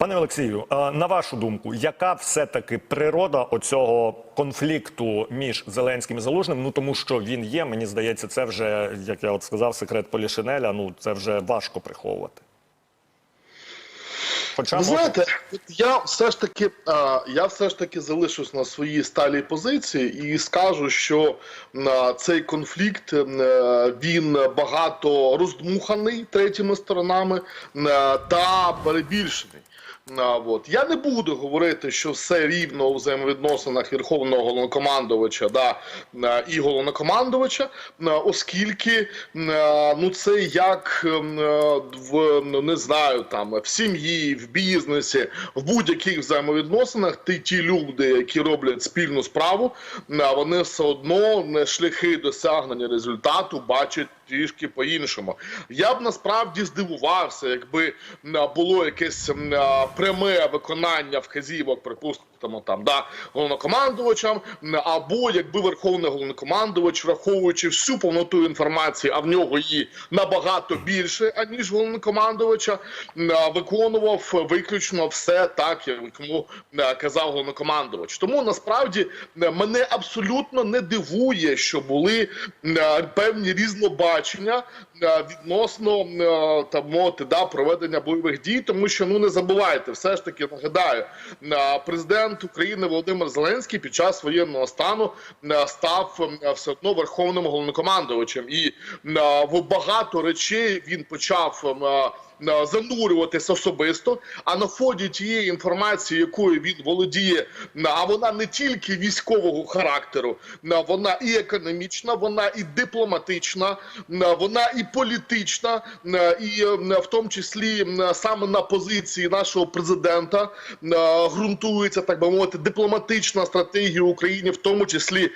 Пане Олексію, е, на вашу думку, яка все-таки природа оцього конфлікту між Зеленським і Залужним? Ну тому що він є, мені здається, це вже, як я от сказав, секрет Полішинеля. Ну це вже важко приховувати. Хоча Ви знаєте, я все ж таки, я все ж таки залишусь на своїй сталій позиції і скажу, що а, цей конфлікт е, він багато роздмуханий третіми сторонами е, та перебільшений. От. Я не буду говорити, що все рівно у взаємовідносинах Верховного головнокомандувача да, і головнокомандувача, оскільки ну, це як в ну, не знаю, там в сім'ї, в бізнесі, в будь-яких взаємовідносинах ти ті люди, які роблять спільну справу, вони все одно шляхи досягнення результату бачать трішки по-іншому. Я б насправді здивувався, якби було якесь пряме виконання вказівок, припустимо, там да головнокомандувачам, або якби верховний головнокомандувач, враховуючи всю повноту інформації, а в нього її набагато більше аніж головнокомандувача, виконував виключно все так, як йому казав головнокомандувач. Тому насправді мене абсолютно не дивує, що були певні різнобачення відносно там мовити, да, проведення бойових дій, тому що ну не забувайте, все ж таки нагадаю, е, президент України Володимир Зеленський під час воєнного стану е, став все одно верховним головнокомандувачем, і е, в багато речей він почав. Е, е, Занурюватися особисто, а на фоні тієї інформації, якою він володіє, а вона не тільки військового характеру, вона і економічна, вона і дипломатична, вона і політична, і в тому числі саме на позиції нашого президента ґрунтується так би мовити дипломатична стратегія України, в тому числі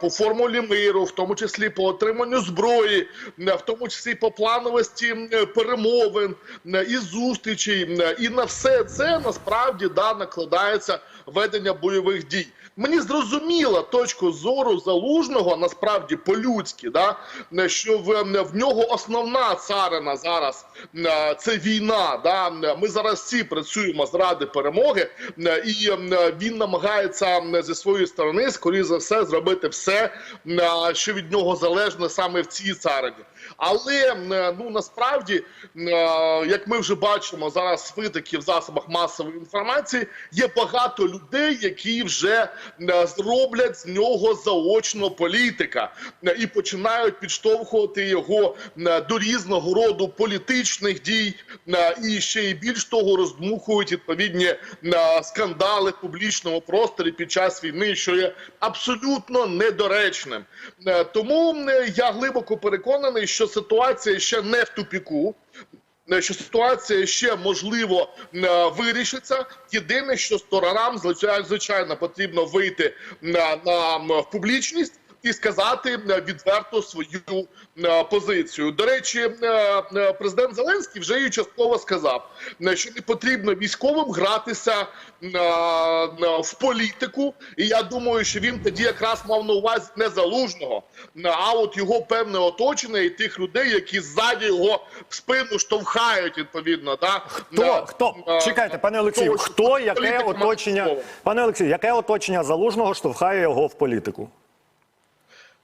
по формулі миру, в тому числі по отриманню зброї, в тому числі по плановості перемовин і зустрічей, і на все це насправді да накладається ведення бойових дій. Мені зрозуміла точку зору залужного насправді по-людськи, да що в, в нього основна царина зараз е, це війна. Да ми зараз всі працюємо заради перемоги, е, і е, він намагається зі своєї сторони, скоріше за все, зробити все, е, що від нього залежно саме в цій царині. Але е, ну насправді, е, як ми вже бачимо зараз, витоки в засобах масової інформації є багато людей, які вже е, зроблять з нього заочно політика е, і починають підштовхувати його е, до різного роду політичних дій, і ще й більш того роздмухують відповідні скандали в публічному просторі під час війни, що є абсолютно недоречним. Тому я глибоко переконаний, що ситуація ще не в тупіку. Е, Що ситуація ще можливо е, вирішиться. Єдине, що сторонам звичайно, потрібно вийти на, на в публічність і сказати е, відверто свою е, позицію. До речі, е, президент Зеленський вже її частково сказав, що не потрібно військовим гратися в політику. І я думаю, що він тоді якраз мав на увазі не залужного, а от його певне оточення і тих людей, які ззаді його в спину штовхають відповідно. Да? Хто хто чекайте, пане Олексію, хто яке оточення, пане Олексію, яке оточення залужного штовхає його в політику?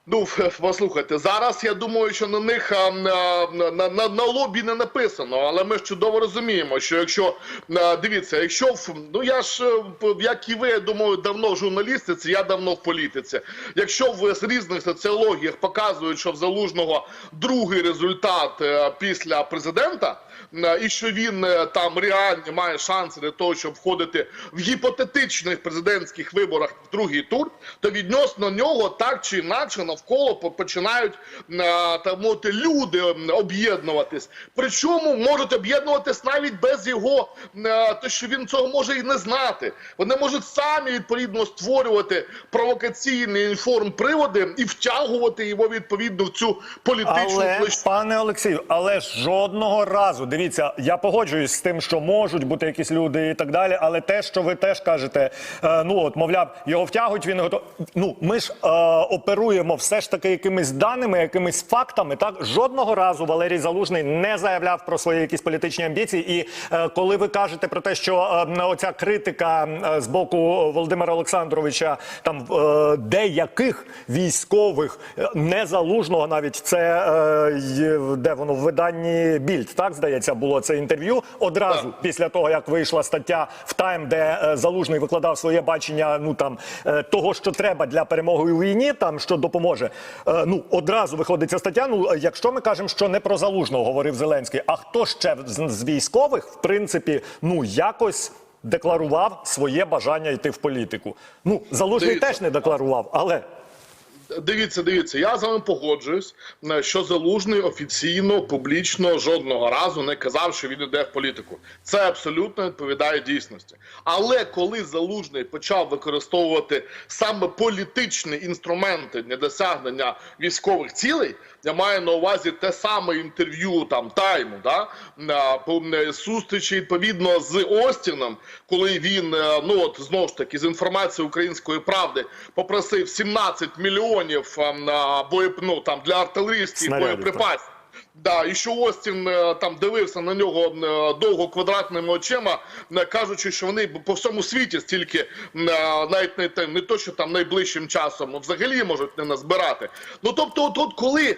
Ну, послухайте, зараз я думаю, що на них на, на, на, на лобі не написано, але ми ж чудово розуміємо, що якщо дивіться, якщо ну я ж е, як і ви, я думаю, давно в журналістиці, я давно в політиці. Якщо в з різних соціологіях показують, що в залужного другий результат е, після президента. Е, І що він е, там реально має шанси для того, щоб входити в гіпотетичних президентських виборах в другий тур, то відносно нього так чи інакше навколо починають е, так мовити люди об'єднуватись. Причому можуть об'єднуватись навіть без його те, що він цього може і не знати. Вони можуть самі відповідно створювати провокаційні інформприводи і втягувати його відповідно в цю політичну Але площину. пане Олексію, але жодного разу Дивіться, я погоджуюсь з тим, що можуть бути якісь люди і так далі. Але те, що ви теж кажете, е, ну от мовляв, його втягують, він готов. Ну ми ж е, оперуємо все ж таки якимись даними, якимись фактами. Так жодного разу Валерій Залужний не заявляв про свої якісь політичні амбіції. І е, коли ви кажете про те, що е, оця критика е, з боку Володимира Олександровича, там е, деяких військових е, незалужного, навіть це е, де воно в виданні Більд, так здається, було це інтерв'ю одразу після того, як вийшла стаття в Тайм, де е, залужний викладав своє бачення. Ну там е, того, що треба для перемоги у війні, там що допоможе. Е, ну одразу виходить ця стаття. Ну якщо ми кажемо, що не про залужного говорив Зеленський, а хто ще з, з військових, в принципі, ну якось. Декларував своє бажання йти в політику. Ну залужний Дивіться. теж не декларував, але Дивіться, дивіться, я з вами погоджуюсь, е, що залужний офіційно, публічно жодного разу не казав, що він іде в політику. Це абсолютно відповідає дійсності. Але коли залужний почав використовувати саме політичні інструменти для досягнення військових цілей, я маю на увазі те саме інтерв'ю там тайму, да е, е, зустрічі відповідно з Остіном, коли він ну от знову ж таки з інформації української правди попросив 17 мільйонів е, на боєп... ну, там для артилерійських боєприпасів. Да, і що Остін е, там дивився на нього е, довго квадратними очима, кажучи, що вони по всьому світі стільки е, навіть не, те- не то, що там найближчим часом взагалі можуть не назбирати. Ну тобто, от, от коли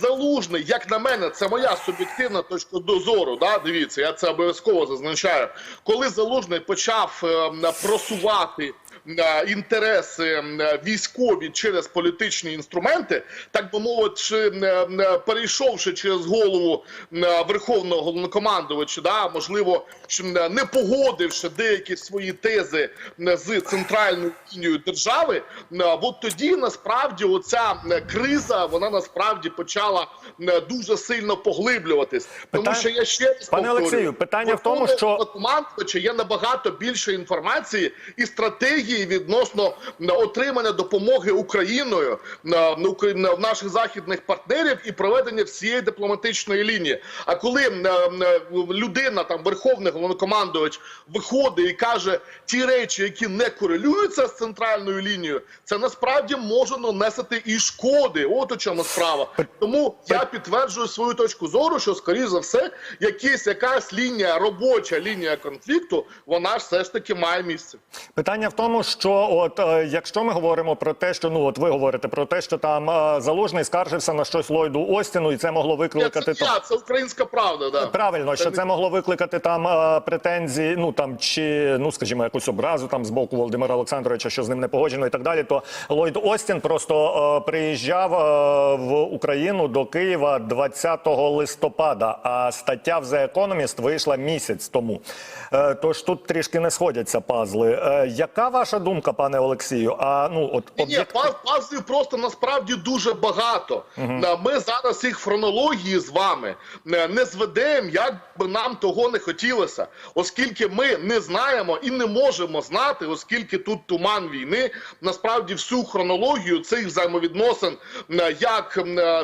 залужний, як на мене, це моя суб'єктивна точка зору, да, дивіться, я це обов'язково зазначаю. Коли залужний почав е, просувати інтереси е, військові через політичні інструменти, так би мовити, е, е, перейшовши через голову е, верховного головнокомандувача, да, можливо, е, не погодивши деякі свої тези е, з центральною лінією держави, е, от тоді насправді оця е, криза вона насправді почала е, дуже сильно поглиблюватись. Тому що я ще раз Пане повторюю, Олексію, питання в тому, що- Головнокомандувача є набагато більше інформації і стратегії відносно отримання допомоги Україною в наших західних партнерів і проведення всієї дипломатичної лінії. А коли е, е, людина, там верховний головнокомандувач, виходить і каже ті речі, які не корелюються з центральною лінією, це насправді може нанести і шкоди. От у чому справа. Тому я підтверджую свою точку зору, що скоріш за все, якісь якась лінія, робоча лінія конфлікту, вона ж все ж таки має місце. Питання в тому, що от е, якщо ми говоримо про те, що ну от ви говорите про те, що там е, залужний скаржився на щось Ллойду Остіну, і це могло викликати це, я, це українська правда. Да. Правильно, що це могло викликати там е, претензії, ну там чи ну скажімо, якусь образу там з боку Володимира Олександровича, що з ним не погоджено, і так далі. То Ллойд Остін просто приїжджав в Україну до Києва 20 листопада. А стаття в The Economist вийшла місяць тому. Тож тут трішки не сходяться пазли. Яка ваша думка, пане Олексію? А ну от Ні, ні, об'єкт... пазлів просто насправді дуже багато. Е, Ми зараз їх хронології з вами е, не зведемо, як би нам того не хотілося, оскільки ми не знаємо і не можемо знати, оскільки тут туман війни, насправді всю хронологію цих взаємовідносин е, як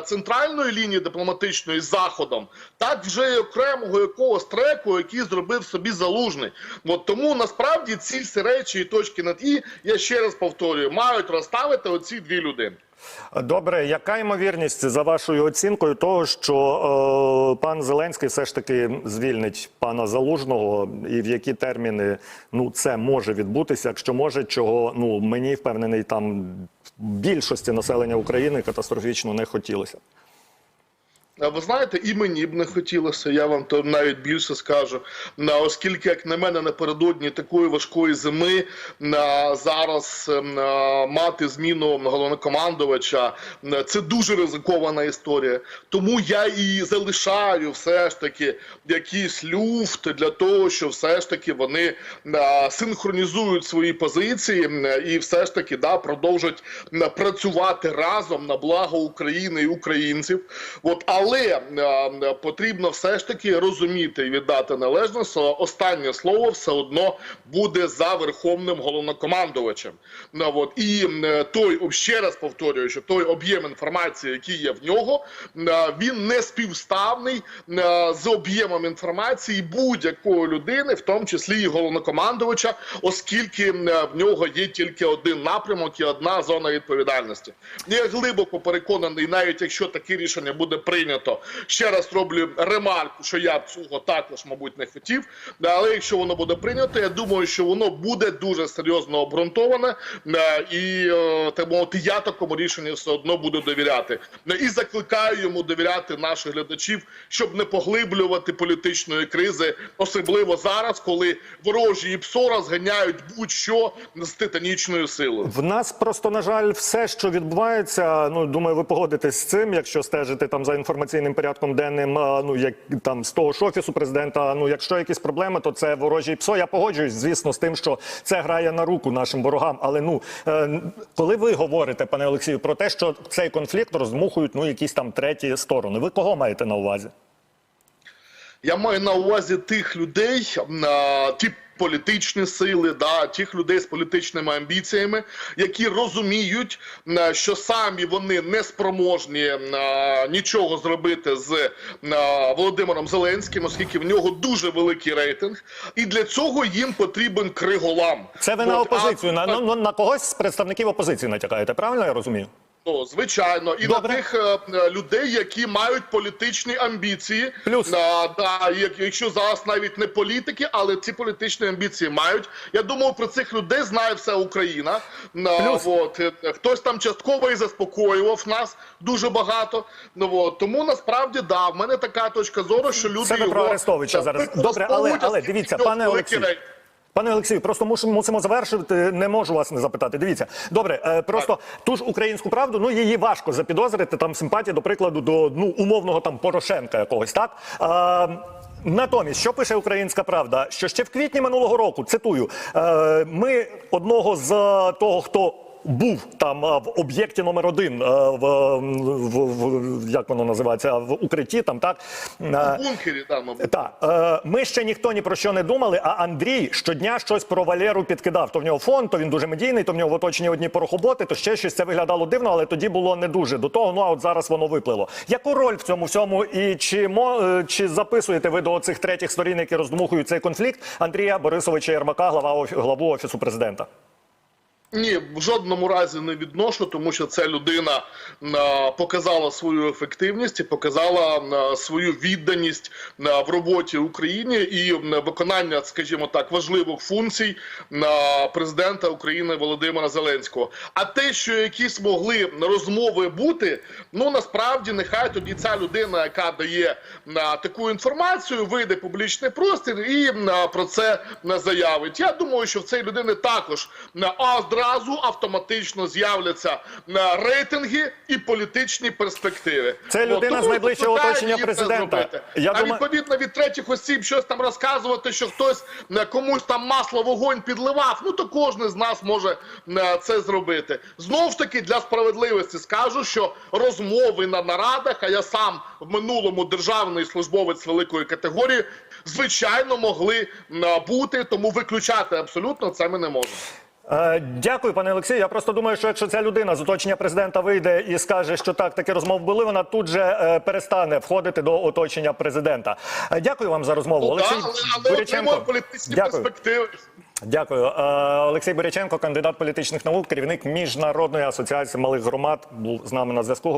центральної лінії дипломатичної з заходом, так вже й окремого якогось треку, який зробив собі залужний. От тому насправді ці всі речі і точки над і я ще раз повторюю, мають розставити оці дві людини. Добре, яка ймовірність за вашою оцінкою того, що е, пан Зеленський все ж таки звільнить пана Залужного, і в які терміни ну це може відбутися? Якщо може, чого ну мені впевнений, там більшості населення України катастрофічно не хотілося. А Ви знаєте, і мені б не хотілося, я вам то навіть більше скажу. Оскільки, як на мене, напередодні такої важкої зими зараз ем, мати зміну головнокомандувача це дуже ризикована історія. Тому я і залишаю все ж таки якийсь люфт для того, що все ж таки вони синхронізують свої позиції і все ж таки да продовжать працювати разом на благо України і українців. От але Але е, потрібно все ж таки розуміти і віддати належне, що останнє слово все одно буде за верховним головнокомандувачем. Ну. І той, ще раз повторюю, що той об'єм інформації, який є в нього, е, він не співставний е, з об'ємом інформації будь-якої людини, в тому числі і головнокомандувача, оскільки в нього є тільки один напрямок і одна зона відповідальності. Я глибоко переконаний, навіть якщо таке рішення буде прийнято, ще раз роблю ремарку, що я цього також, мабуть, не хотів. Але якщо воно буде прийнято, я думаю, що воно буде дуже серйозно обґрунтоване, е, і е, так мовити, я такому рішенню все одно буду довіряти. І закликаю йому довіряти наших глядачів, щоб не поглиблювати політичної кризи, особливо зараз, коли ворожі і ПСО розганяють будь-що з титанічною силою. В нас просто на жаль, все, що відбувається. Ну думаю, ви погодитесь з цим, якщо стежите там за інформаційним порядком денним. Ну як там з того ж офісу президента. Ну, якщо якісь проблеми, то це ворожі ПСО. Я погоджуюсь, звісно, з тим, що це грає на руку нашим ворогам. Але ну е, коли ви говорите, пане Олексію, про те, що цей конфлікт роздмухують ну якісь там треті сторони, ви кого маєте на увазі? Я маю на увазі тих людей, ті політичні сили, да, тих людей з політичними амбіціями, які розуміють, а, що самі вони не спроможні нічого зробити з а, Володимиром Зеленським, оскільки в нього дуже великий рейтинг, і для цього їм потрібен криголам. Це ви на От, а- опозицію, на, на, на когось з представників опозиції натякаєте, правильно я розумію? Ну, звичайно, і Добре. на тих е, е, людей, які мають політичні амбіції. Плюс. А, да, як- якщо зараз навіть не політики, але ці політичні амбіції мають. Я думаю, про цих людей знає вся Україна. А, Плюс. от, е, хтось там частково і заспокоював нас дуже багато. Ну, от, тому насправді да, в мене така точка зору, що люди Це його про Арестовича е, зараз. Добре, але- але дивіться, пане рейтинг. Пане Олексію, просто мусимо завершити. Не можу вас не запитати. Дивіться, добре, просто просто ту ж українську правду, ну її важко запідозрити. Там симпатія, до прикладу, до ну умовного там Порошенка якогось, так. А, Натомість, що пише Українська Правда? Що ще в квітні минулого року, цитую, е, ми одного з е, того, хто був там в об'єкті номер один в, в, в як воно називається в укритті, там так В бункері, да, мабуть. так, е, ми ще ніхто ні про що не думали. А Андрій щодня щось про Валеру підкидав. То в нього фонд, то він дуже медійний, то в нього в оточенні одні порохоботи, то ще щось це виглядало дивно, але тоді було не дуже до того. Ну а от зараз воно виплило. Яку роль в цьому всьому? І чи мо е, чи записуєте ви до цих третіх сторін, які роздмухують цей конфлікт Андрія Борисовича Єрмака, глава главу офісу президента? Ні, в жодному разі не відношу, тому що ця людина показала свою ефективність і показала свою відданість в роботі Україні і виконання, скажімо так, важливих функцій президента України Володимира Зеленського. А те, що якісь могли розмови бути, ну насправді нехай тоді ця людина, яка дає таку інформацію, вийде в публічний простір і про це заявить. Я думаю, що в цієї людини також а, одразу автоматично з'являться рейтинги і політичні перспективи. Це людина тому з найближчого оточення президента. Я а думаю- відповідно від третіх осіб щось там розказувати, що хтось е, комусь там масло вогонь підливав. Ну то кожен з нас може е, це зробити. Знов ж таки для справедливості скажу, що розмови на нарадах, а я сам в минулому державний службовець великої категорії, звичайно, могли е, бути, тому виключати абсолютно це ми не можемо. Е, Дякую, пане Олексію. Я просто думаю, що якщо ця людина з оточення президента вийде і скаже, що так, такі розмови були, вона тут же е, перестане входити до оточення президента. Е, Дякую вам за розмову. Ну, Олексій да, але, Буряченко. політичні Дякую. перспективи. Дякую. Олексій Буряченко, кандидат політичних наук, керівник міжнародної асоціації малих громад, був з нами на зв'язку.